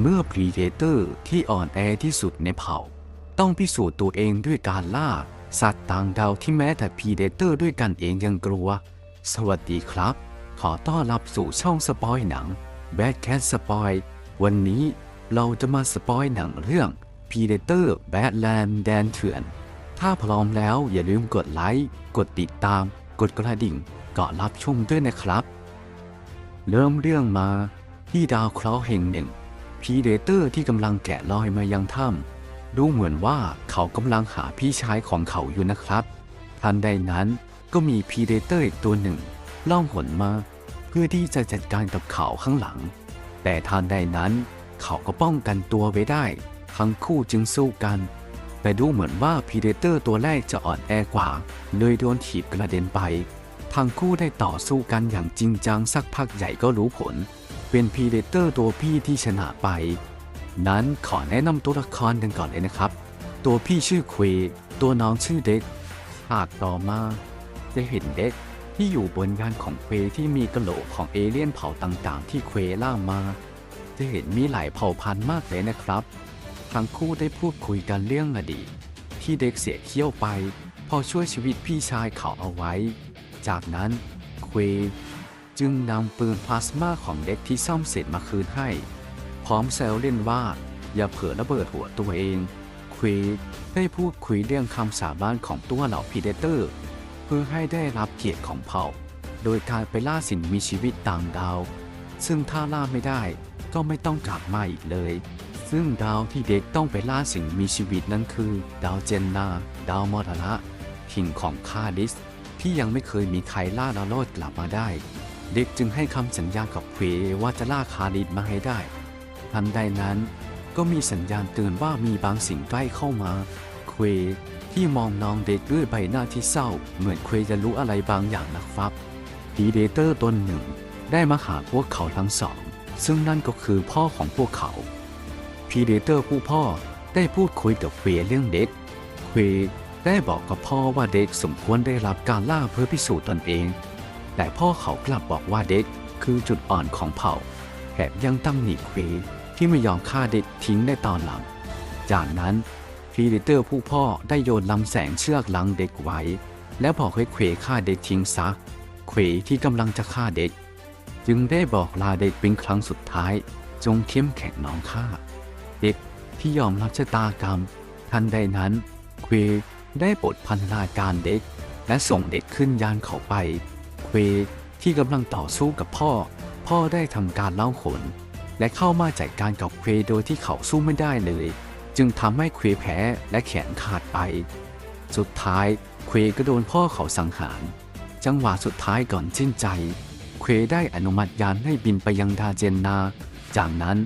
เมื่อพรีเดเตอร์ที่อ่อนแอที่สุดในเผ่า ต้องพิสูจน์ตัวเองด้วยการล่า สัตว์ต่างดาวที่แม้แต่พรีเดเตอร์ด้วยกันเองยังกลัว สวัสดีครับ ขอต้อนรับสู่ช่องสปอยหนัง Bad Cat สปอยวันนี้เราจะมาสปอยหนังเรื่อง Predator Badland แดนเถื่อน ถ้าพร้อมแล้วอย่าลืมกดไลค์ กดติดตาม กดกระดิ่งก่อรับชมด้วยนะครับ เริ่มเรื่องมาที่ดาวเคราะห์แห่งหนึ่ง พีเดเตอร์ที่กำลังแกะรอยมายังถ้ำดูเหมือนว่าเขากำลังหาพี่ชายของเขาอยู่นะครับทันใดนั้นก็มีพีเดเตอร์อีกตัวหนึ่งล่องหนมา เพื่อที่จะจัดการกับเขาข้างหลัง แต่ทันใดนั้นเขาก็ป้องกันตัวไว้ได้ ทั้งคู่จึงสู้กัน แต่ดูเหมือนว่าพีเดเตอร์ตัวแรกจะอ่อนแอกว่า เลยโดนถีบกระเด็นไปทั้งคู่ได้ต่อสู้กันอย่างจริงจังสักพักใหญ่ก็รู้ผล เป็นพีเดเตอร์ตัวพี่ที่ชนะไป นั้นขอแนะนำตัวละครกันก่อนเลยนะครับ ตัวพี่ชื่อเควตัวน้องชื่อเด็กหากต่อมาจะเห็นเด็กที่อยู่บนยานของเควที่มีกระโหลกของเอเลี่ยนเผ่าต่างๆ ที่เควล่ามา จะเห็นมีหลายเผ่าพันธุ์มากเลยนะครับ ทั้งคู่ได้พูดคุยกันเรื่องอดีตที่เด็กเสียเขี้ยวไป พอช่วยชีวิตพี่ชายเขาเอาไว้ จากนั้นเคว จึงนำปืนพลาสมาของเด็กที่ซ่อมเสร็จมาคืนให้ พร้อมแซวเล่นว่า อย่าเผลอระเบิดหัวตัวเอง ควได้พูดคุยเรื่องคำสาบานของตัวเหล่าพีเดเตอร์ เพื่อให้ได้รับเกียรติของเผ่า โดยการไปล่าสิ่งมีชีวิตต่างดาว ซึ่งถ้าล่าไม่ได้ก็ไม่ต้องกลับมาอีกเลย ซึ่งดาวที่เด็กต้องไปล่าสิ่งมีชีวิตนั้นคือ ดาวเจนนา ดาวมอระถิ่นของคาดิส ที่ยังไม่เคยมีใครล่าดาวโลดกลับมาได้ เด็กจึงให้คำสัญญากับเควว่าจะล่าคาดิสมาให้ได้ทันใดนั้นก็มีสัญญาณเตือนว่ามีบางสิ่งใกล้เข้ามา เควที่มองน้องเด็กด้วยใบหน้าที่เศร้า เหมือนเควจะรู้อะไรบางอย่างนะครับดีเดเตอร์ตนหนึ่ง ได้มาหาพวกเขาทั้งสอง ซึ่งนั่นก็คือพ่อของพวกเขาพีเดเตอร์ผู้พ่อได้พูดคุยกับเควเรื่องเด็ก เควได้บอกกับพ่อว่าเด็กสมควรได้รับการล่าเพื่อพิสูจน์ตนเอง แต่พ่อเขากลับบอกว่าเด็กคือจุดอ่อนของเผ่าแถมยังตั้งหนีเควที่ไม่ยอมฆ่าเด็กทิ้งในตอนหลัง จากนั้นพีเดเตอร์ผู้พ่อได้โยนลำแสงเชือกลังเด็กไว้ และบอกให้เควฆ่าเด็กทิ้งซะเควที่กำลังจะฆ่าเด็ก จึงได้บอกลาเด็กเป็นครั้งสุดท้าย จงเข้มแข็งน้องข้าเด็กที่ยอมรับชะตากรรม ทันใดนั้นเควได้ปลดพันธนาการเด็ก และส่งเด็กขึ้นยานเขาไป เควที่กำลังต่อสู้กับพ่อ พ่อได้ทำการเล่าขน และเข้ามาจัดการกับเควโดยที่เขาสู้ไม่ได้เลย จึงทำให้เควแพ้และแขนขาดไป สุดท้ายเควก็โดนพ่อเขาสังหาร จังหวะสุดท้ายก่อนสิ้นใจ เควได้อนุมัติยานให้บินไปยังดาเจนนา จากนั้น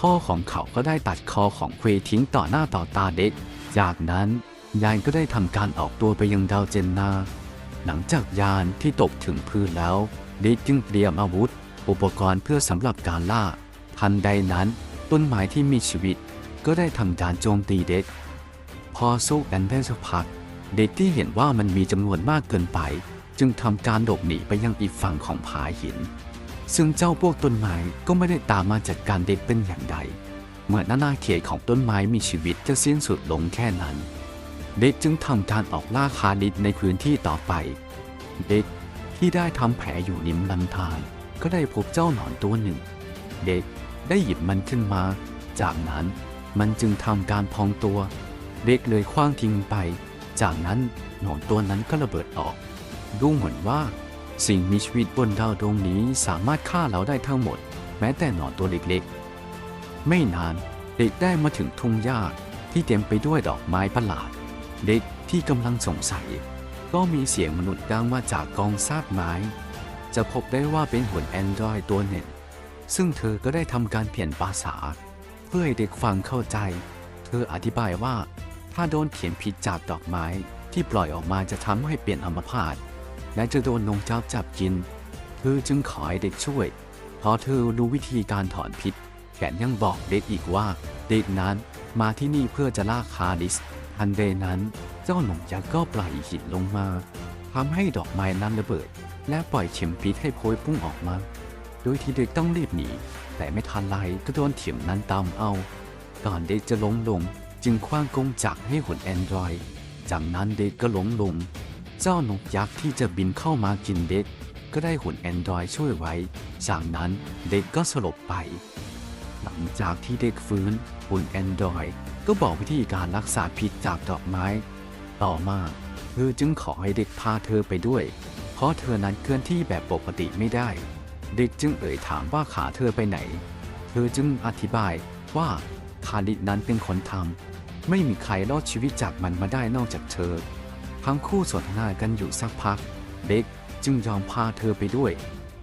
พ่อของเขาก็ได้ตัดคอของเควทิ้งต่อหน้าต่อตาเด็ก จากนั้นยานก็ได้ทำการออกตัวไปยังดาวเจนนา หลังจากยานที่ตกถึงพื้นแล้วเด็กจึงเตรียมอาวุธ อุปกรณ์เพื่อสำหรับการล่า ทันใดนั้น ต้นไม้ที่มีชีวิต ก็ได้ทำการโจมตีเด็ก พอสู้กันได้สักพัก เด็กที่เห็นว่ามันมีจำนวนมากเกินไป จึงทำการหลบหนีไปยังอีกฝั่งของผาหิน ซึ่งเจ้าพวกต้นไม้ก็ไม่ได้ตามมาจัดการเด็กเป็นอย่างใดเมื่อนนานาเขตของต้นไม้มีชีวิตจะสิ้นสุดลงแค่นั้น เด็กจึงทำการออกล่าคาลิดในพื้นที่ต่อไป เด็กที่ได้ทำแผลอยู่ริมลำธารก็ได้พบเจ้าหนอนตัวหนึ่ง เด็กได้หยิบมันขึ้นมา จากนั้นมันจึงทำการพองตัว เด็กเลยคว้างทิ้งไป จากนั้นหนอนตัวนั้นก็ระเบิดออก ดูเหมือนว่า สิ่งมีชีวิตบนดาวดวงนี้สามารถฆ่าเราได้ทั้งหมด แม้แต่หนอนตัวเล็กๆ ไม่นานเด็กได้มาถึงทุ่งหญ้าที่เต็มไปด้วยดอกไม้ประหลาด เด็กที่กำลังสงสัย ก็มีเสียงมนุษย์ดังมาจากกองซากไม้ จะพบได้ว่าเป็นหุ่นแอนดรอยตัวหนึ่ง ซึ่งเธอก็ได้ทำการเปลี่ยนภาษา เพื่อให้เด็กฟังเข้าใจ เธออธิบายว่า ถ้าโดนเขียนผิดจากดอกไม้ที่ปล่อยออกมาจะทำให้เปลี่ยนอัมพาตและจะโดนนงเจ้าจับกิน เธอจึงขอให้เด็กช่วยเพราะเธอรู้วิธีการถอนพิษแถมยังบอกเด็กอีกว่า เด็กนั้นมาที่นี่เพื่อจะล่าคาดิส ทันใดนั้นเจ้าหนุ่มยักษ์ก็ปล่อยหินลงมาทำให้ดอกไม้นั้นระเบิด และปล่อยเข็มพิษให้โพยพุ่งออกมา โดยที่เด็กต้องรีบหนี แต่ไม่ทันไรก็โดนเถียมนั้นตามเอาก่อนเด็กจะล้มลงจึงคว้างกงจักรให้หุ่นแอนดรอยจากนั้นเด็กก็ล้มลง เจ้านกยักษ์ที่จะบินเข้ามากินเด็ก ก็ได้หุ่นแอนดรอยช่วยไว้ จากนั้นเด็กก็สลบไป หลังจากที่เด็กฟื้นหุ่นแอนดรอย ก็บอกวิธีการรักษาพิษจากดอกไม้ ต่อมาเธอจึงขอให้เด็กพาเธอไปด้วย เพราะเธอนั้นเคลื่อนที่แบบปกติไม่ได้ เด็กจึงเอ่ยถามว่าขาเธอไปไหน เธอจึงอธิบายว่าคาริสนั้นเป็นคนทำไม่มีใครรอดชีวิตจากมันมาได้นอกจากเธอ ทั้งคู่สนทนากันอยู่สักพัก เด็กจึงยอมพาเธอไปด้วย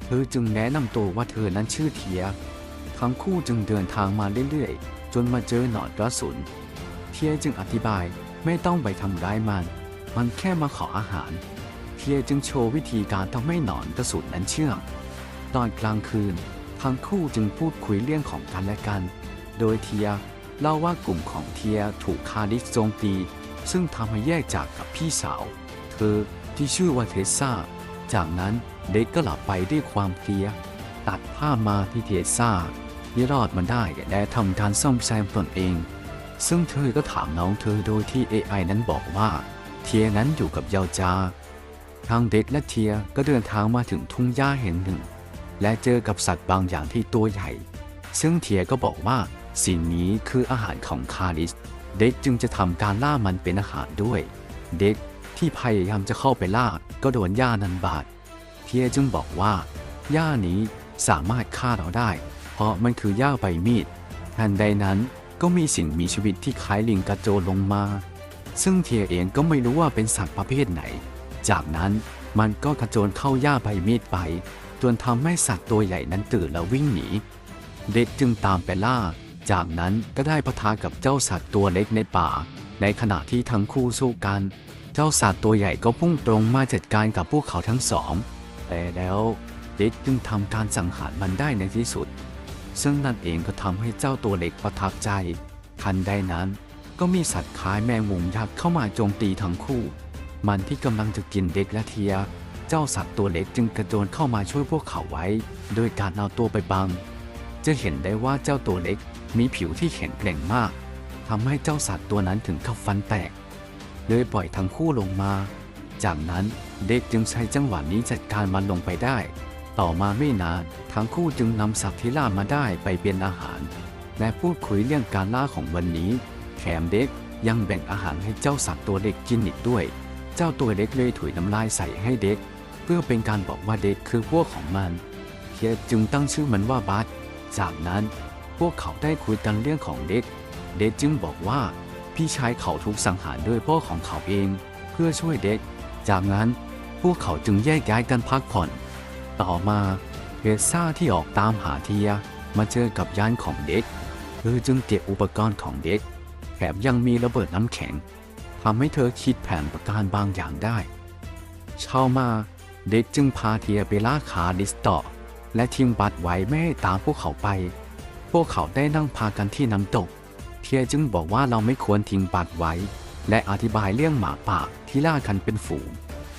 เธอจึงแนะนำตัวว่าเธอนั้นชื่อเทีย ทั้งคู่จึงเดินทางมาเรื่อยๆ จนมาเจอหนอนกระสุน เทียจึงอธิบายไม่ต้องไปทำร้ายมัน มันแค่มาขออาหาร เทียจึงโชว์วิธีการทำให้หนอนกระสุนนั้นเชื่องตอนกลางคืน ทั้งคู่จึงพูดคุยเรื่องของกันและกัน โดยเทียเล่าว่ากลุ่มของเทียถูกคาริสโจมตี ซึ่งทำให้แยกจากกับพี่สาว เธอที่ชื่อว่าเทสซาจากนั้นเด็กก็หลับไปด้วยความเพลีย ตัดภาพมาที่เทสซา ที่รอดมาได้และทำการซ่อมแซมตนเอง ซึ่งเธอก็ถามน้องเธอโดยที่ AI นั้นบอกว่า เทียนั้นอยู่กับเยาวจา ทางเด็กและเทียก็เดินทางมาถึงทุ่งหญ้าแห่งหนึ่ง และเจอกับสัตว์บางอย่างที่ตัวใหญ่ ซึ่งเทียก็บอกว่าสิ่งนี้คืออาหารของคาริส เด็กจึงจะทำการล่ามันเป็นอาหารด้วย เด็กที่พยายามจะเข้าไปล่าก็โดนหญ้านั้นบาดเทียจึงบอกว่าหญ้านี้สามารถฆ่าเราได้ เพราะมันคือหญ้าใบมีดทันใดนั้นก็มีสิ่งมีชีวิตที่คล้ายลิงกระโจนลงมา ซึ่งเทียเองก็ไม่รู้ว่าเป็นสัตว์ประเภทไหน จากนั้นมันก็กระโจนเข้าหญ้าใบมีดไป จนทำให้สัตว์ตัวใหญ่นั้นตื่นแล้ววิ่งหนี เด็กจึงตามไปล่า จากนั้นก็ได้ปะทะกับเจ้าสัตว์ตัวเล็กในป่า ในขณะที่ทั้งคู่สู้กัน เจ้าสัตว์ตัวใหญ่ก็พุ่งตรงมาจัดการกับพวกเขาทั้งสอง แต่แล้วเด็กจึงทำการสังหารมันได้ในที่สุด ซึ่งนั่นเองก็ทำให้เจ้าตัวเล็กประทับใจทันใดนั้นก็มีสัตว์คล้ายแมงมุมยักษ์เข้ามาโจมตีทั้งคู่ มันที่กำลังจะกินเด็กและเทีย เจ้าสัตว์ตัวเล็กจึงกระโจนเข้ามาช่วยพวกเขาไว้ โดยการเอาตัวไปบัง จะเห็นได้ว่าเจ้าตัวเล็กมีผิวที่แข็งแกร่งมากทำให้เจ้าสัตว์ตัวนั้นถึงกับฟันแตก เลยปล่อยทั้งคู่ลงมา จากนั้นเด็กจึงใช้จังหวะนี้จัดการมันลงไปได้ ต่อมาไม่นานทั้งคู่จึงนำสัตว์ที่ล่ามาได้ไปเป็นอาหาร และพูดคุยเรื่องการล่าของวันนี้แถมเด็กยังแบ่งอาหารให้เจ้าสัตว์ตัวเล็กกินอีกด้วย เจ้าตัวเล็กเลยถุยน้ำลายใส่ให้เด็ก เพื่อเป็นการบอกว่าเด็กคือพวกของมันเทียจึงตั้งชื่อมันว่าบัสจากนั้นพวกเขาได้คุยกันเรื่องของเด็ก เด็กจึงบอกว่า พี่ชายเขาถูกสังหารด้วยพ่อของเขาเอง เพื่อช่วยเด็ก จากนั้นพวกเขาจึงแยกย้ายกันพักผ่อน ต่อมาเฮซ่าที่ออกตามหาเทียมาเจอกับยานของเด็กเธอจึงเก็บอุปกรณ์ของเด็กแถมยังมีระเบิดน้ำแข็งทำให้เธอคิดแผนประการบางอย่างได้ เช้ามาเด็กจึงพาเทียไปล่าขาดิสต่อและทิ้งบัตรไว้ไม่ให้ตามพวกเขาไป พวกเขาได้นั่งพากันที่น้ำตก เทียจึงบอกว่าเราไม่ควรทิ้งบัตรไว้ และอธิบายเรื่องหมาป่าที่ล่ากันเป็นฝูง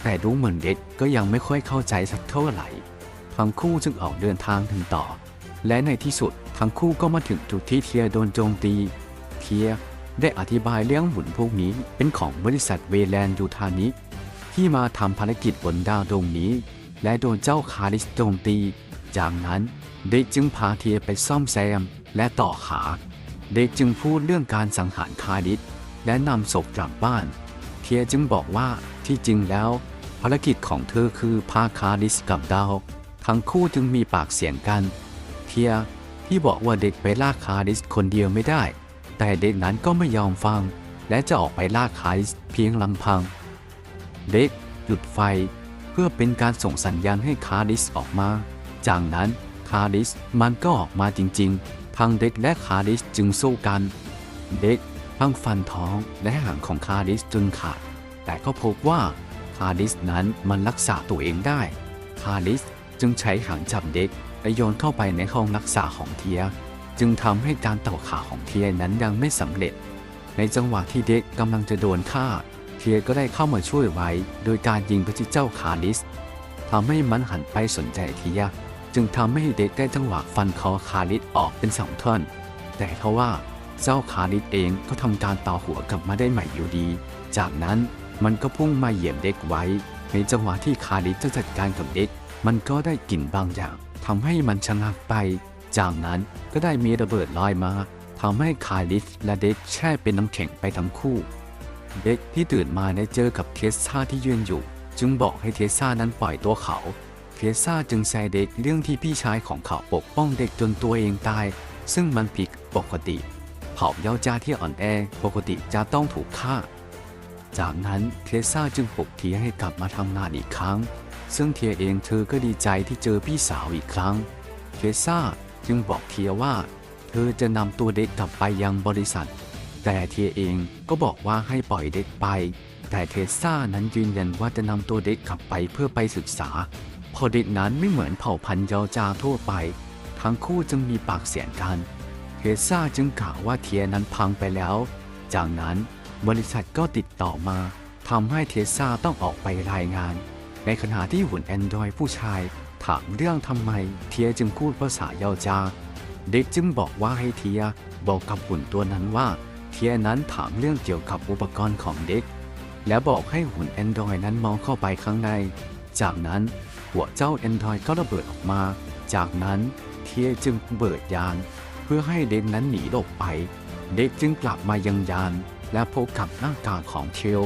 แต่ดูเหมือนเด็กก็ยังไม่ค่อยเข้าใจสักเท่าไหร่ ทั้งคู่จึงออกเดินทางถึงต่อ และในที่สุดทั้งคู่ก็มาถึงจุดที่เทียโดนโจมตี เทียได้อธิบายเรื่องหุ่นพวกนี้เป็นของบริษัทเวแลนด์ยูทานิที่มาทำภารกิจบนดาวดวงนี้ และโดนเจ้าคาริสโจมตี จากนั้นเด็กจึงพาเทียไปซ่อมแซมและต่อขา เด็กจึงพูดเรื่องการสังหารคาริสและนำศพกลับบ้าน เทียจึงบอกว่าที่จริงแล้ว ภารกิจของเธอคือพาคาริสกลับดาว ทั้งคู่จึงมีปากเสียงกัน เทียที่บอกว่าเด็กไปล่าคาริสคนเดียวไม่ได้ แต่เด็กนั้นก็ไม่ยอมฟัง และจะออกไปล่าคาริสเพียงลำพัง เด็กหยุดไฟเพื่อเป็นการส่งสัญญาณให้คาริสออกมา จากนั้นคาริสมันก็ออกมาจริงๆทั้งเด็กและคาริสจึงสู้กัน เด็กทั้งฟันท้องและหางของคาริสจนขาด แต่ก็พบว่าคาริสนั้นมันรักษาตัวเองได้ คาริส จึงใช้หางจับเด็กและโยนเข้าไปในห้องรักษาของเทีย จึงทำให้การต่อขาของเทียนั้นยังไม่สำเร็จ ในจังหวะที่เด็กกำลังจะโดนฆ่า เทียก็ได้เข้ามาช่วยไว้ โดยการยิงไปที่เจ้าคาริสทำให้มันหันไปสนใจเทีย จึงทำให้เด็กได้จังหวะฟันคอคาลิสออกเป็นสองท่อน แต่ทว่าเจ้าคาลิสเองก็ทำการต่อหัวกลับมาได้ใหม่อยู่ดี จากนั้นมันก็พุ่งมาเหยียบเด็กไว้ ในจังหวะที่คาลิสจะจัดการกับเด็ก มันก็ได้กลิ่นบางอย่างทำให้มันชะงักไป จากนั้นก็ได้มีระเบิดลอยมาทำให้คาลิสและเด็กแช่เป็นน้ำแข็งไปทั้งคู่ เด็กที่ตื่นมาได้เจอกับเทสซาที่ยืนอยู่ จึงบอกให้เทสซานั้นปล่อยตัวเขาเทสซาจึงแซเด็กเรื่องที่พี่ชายของเขาปกป้องเด็กจนตัวเองตาย ซึ่งมันผิดปกติเผ่าเยาจาที่อ่อนแอปกติจะต้องถูกฆ่า จากนั้นเทสซาจึงปลุกเทียให้กลับมาทำงานอีกครั้ง ซึ่งเทียเองเธอก็ดีใจที่เจอพี่สาวอีกครั้งเทสซาจึงบอกเทียว่า เธอจะนำตัวเด็กกลับไปยังบริษัท แต่เทียเองก็บอกว่าให้ปล่อยเด็กไป แต่เทสซานั้นยืนยันว่าจะนำตัวเด็กกลับไปเพื่อไปศึกษา พอเด็กนั้นไม่เหมือนเผ่าพันธุ์ยาจาทั่วไป ทั้งคู่จึงมีปากเสียงกันเทสซาจึงกล่าวว่าเทียนั้นพังไปแล้ว จากนั้นบริษัทก็ติดต่อมาทำให้เทสซาต้องออกไปรายงาน ในขณะที่หุ่นแอนดรอยผู้ชายถามเรื่องทำไมเทียจึงพูดภาษาเยาจา เด็กจึงบอกว่าให้เทียบอกกับหุ่นตัวนั้นว่า เทียนั้นถามเรื่องเกี่ยวกับอุปกรณ์ของเด็ก และบอกให้หุ่นแอนดรอยนั้นมองเข้าไปข้างใน จากนั้นหัวเจ้าแอนดรอยก็ระเบิดออกมา จากนั้นเทียจึงเบิดยาน เพื่อให้เด็กนั้นหนีหลบไป เด็กจึงกลับมายังยาน และพบกับหน้ากากของเทล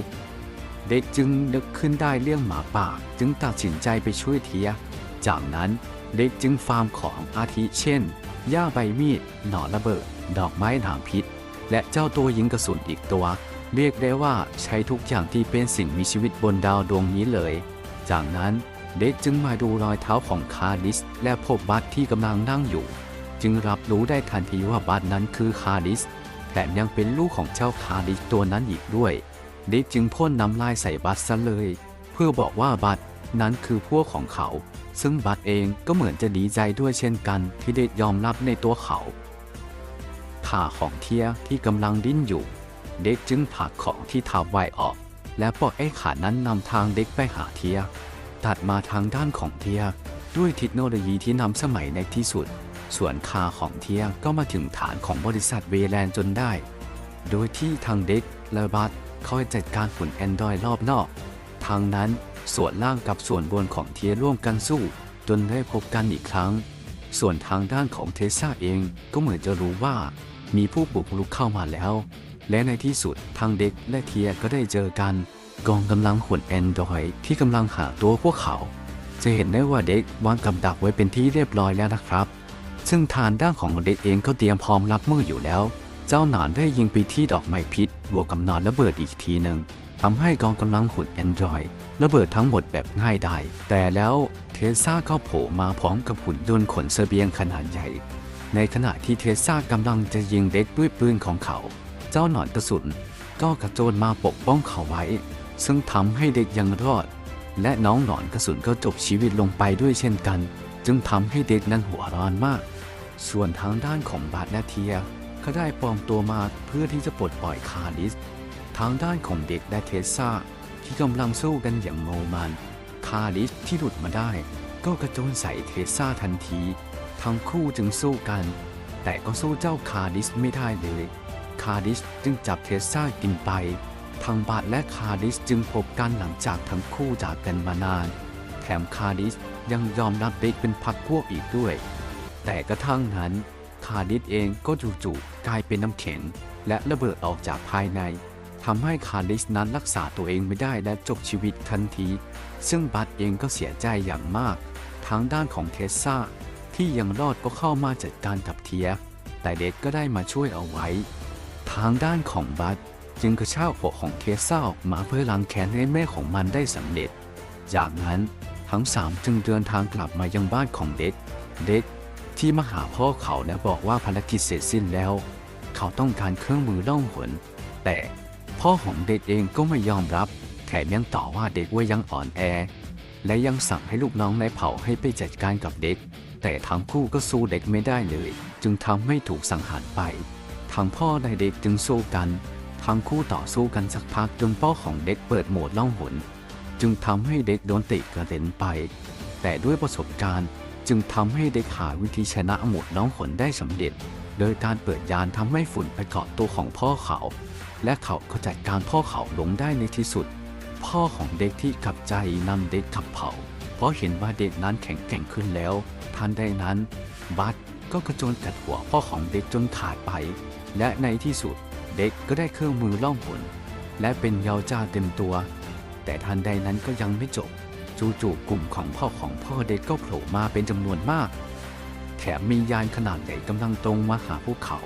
เด็กจึงนึกขึ้นได้เรื่องหมาป่า จึงตัดสินใจไปช่วยเทีย จากนั้นเด็กจึงฟาร์มของอาทิเช่น หญ้าใบมีด หนอนระเบิด ดอกไม้หนามพิษ และเจ้าตัวยิงกระสุนอีกตัว เรียกได้ว่าใช้ทุกอย่างที่เป็นสิ่งมีชีวิตบนดาวดวงนี้เลย จากนั้นเด็กจึงมาดูรอยเท้าของคาริส และพบบัตที่กำลังนั่งอยู่ จึงรับรู้ได้ทันทีว่าบัตนั้นคือคาริส แถมยังเป็นลูกของเจ้าคาริสตัวนั้นอีกด้วย ด็กจึงพ่นน้ำลายใส่บัตซะเลย เพื่อบอกว่าบัตนั้นคือพวกของเขา ซึ่งบัตเองก็เหมือนจะดีใจด้วยเช่นกันที่เด็กยอมรับในตัวเขาขาของเทียที่กำลังดิ้นอยู่ เด็กจึงผลักของที่ทับไว้ออก และปล่อยไอ้ขานั้นนำทางเด็กไปหาเทีย ตัดมาทางด้านของเทีย ด้วยเทคโนโลยีที่นำสมัยในที่สุด ส่วนขาของเทียก็มาถึงฐานของบริษัทเวแลนจนได้ โดยที่ทางเด็กและบัต คอยจัดการฝุ่นแอนดรอยรอบนอก ทางนั้นส่วนล่างกับส่วนบนของเทียร่วมกันสู้ จนได้พบกันอีกครั้ง ส่วนทางด้านของเทสซาเองก็เหมือนจะรู้ว่า มีผู้บุกรุกเข้ามาแล้ว และในที่สุดทางเด็กและเทียก็ได้เจอกัน กองกำลังหุ่นแอนดรอยที่กำลังหาตัวพวกเขา จะเห็นได้ว่าเด็กวางกับดักไว้เป็นที่เรียบร้อยแล้วนะครับ ซึ่งทางด้านของเด็กเองก็เตรียมพร้อมรับมืออยู่แล้ว เจ้าหนอนได้ยิงไปที่ดอกไม้พิษ บวกกับนอนระเบิดอีกทีหนึ่งทำให้กองกำลังหุ่นแอนดรอยระเบิดทั้งหมดแบบง่ายดายแต่แล้วเทสซาก็โผล่มาพร้อมกับหุ่นยนต์ขนเสบียงขนาดใหญ่ ในขณะที่เทสซากำลังจะยิงเด็กด้วยปืนของเขา เจ้าหนอนกระสุนก็กระโจนมาปกป้องเขาไว้ ซึ่งทำให้เด็กยังรอด และน้องหนอนกระสุนก็จบชีวิตลงไปด้วยเช่นกัน จึงทำให้เด็กนั้นหัวร้อนมาก ส่วนทางด้านของบาทและเทีย ก็ได้ปลอมตัวมาเพื่อที่จะปลดปล่อยคาริส ทางด้านของเด็กและเทสซาที่กำลังสู้กันอย่างโงมัน คาริสที่หลุดมาได้ ก็กระโจนใส่เทสซาทันที ทั้งคู่จึงสู้กัน แต่ก็สู้เจ้าคาริสไม่ได้เลย คาริสจึงจับเทสซากินไป ทางบาทและคาริสจึงพบกันหลังจากทั้งคู่จากกันมานาน แถมคาริสยังยอมรับเด็กเป็นพักพวกอีกด้วย แต่กระทั่งนั้นาริสเองก็จู่ๆกลายเป็นน้ำแข็ง และระเบิดออกจากภายในทำให้คาริสนั้นรักษาตัวเองไม่ได้และจบชีวิตทันที ซึ่งบัตเองก็เสียใจอย่างมาก ทางด้านของเทสซาที่ยังรอดก็เข้ามาจัดการกับเทียแต่เด็กก็ได้มาช่วยเอาไว้ ทางด้านของบัตจึงกระชากหัวของเทสซาออกมาเพื่อล้างแค้นให้แม่ของมันได้สำเร็จ จากนั้นทั้งสามจึงเดินทางกลับมายังบ้านของเด็กเด็ก ที่มาหาพ่อเขาและบอกว่าภารกิจเสร็จสิ้นแล้ว เขาต้องการเครื่องมือล่องหน แต่พ่อของเด็กเองก็ไม่ยอมรับ แถมยังต่อว่าเด็กว่ายังอ่อนแอ และยังสั่งให้ลูกน้องในเผ่าให้ไปจัดการกับเด็ก แต่ทั้งคู่ก็สู้เด็กไม่ได้เลย จึงทำให้ถูกสังหารไปทั้งพ่อและเด็กจึงสู้กันทั้งคู่ต่อสู้กันสักพักจนพ่อของเด็กเปิดโหมดล่องหน จึงทำให้เด็กโดนติกระเด็นไป แต่ด้วยประสบการณ์ จึงทำให้เด็กหาวิธีชนะหมดน้องขนได้สำเร็จ โดยการเปิดยานทำให้ฝุ่นไปเกาะตัวของพ่อเขา และเขาก็จัดการพ่อเขาลงได้ในที่สุด พ่อของเด็กที่ขับใจนำเด็กขับเผา เพราะเห็นว่าเด็กนั้นแข็งแกร่งขึ้นแล้วทันใดนั้น บัตก็กระโจนกัดหัวพ่อของเด็กจนขาดไป และในที่สุดเด็กก็ได้เครื่องมือล่องหนและเป็นเยาวจ้าเต็มตัว แต่ทันใดนั้นก็ยังไม่จบ จู่ๆกลุ่มของพ่อของพ่อเด็กก็โผล่มาเป็นจำนวนมาก แถมมียานขนาดใหญ่กำลังตรงมาหาพวกเขา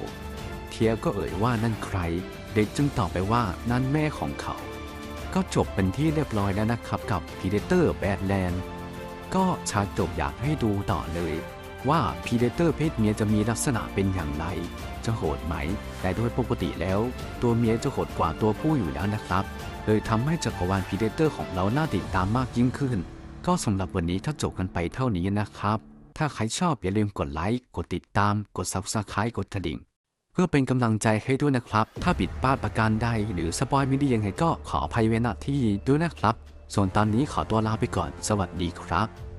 เทียก็เอ่ยว่านั่นใคร เด็กจึงตอบไปว่านั่นแม่ของเขา ก็จบเป็นที่เรียบร้อยแล้วนะครับกับ Predator Badland ก็ฉากจบอยากให้ดูต่อเลยว่า Predator เพศเมียจะมีลักษณะเป็นอย่างไร จะโหดไหม แต่โดยปกติแล้ว ตัวเมียจะโหดกว่าตัวผู้อยู่แล้วนะครับ เลยทำให้จักรวาลพีเดเตอร์ของเราน่าติดตามมากยิ่งขึ้น ก็สำหรับวันนี้ถ้าจบกันไปเท่านี้นะครับ ถ้าใครชอบอย่าลืมกดไลค์ กดติดตาม กด Subscribe กดกระดิ่ง เพื่อเป็นกำลังใจให้ด้วยนะครับ ถ้าผิดพลาดประการใดหรือสปอยไม่ดียังไงก็ขออภัยเว้ณที่ด้วยนะครับ ส่วนตอนนี้ขอตัวลาไปก่อน สวัสดีครับ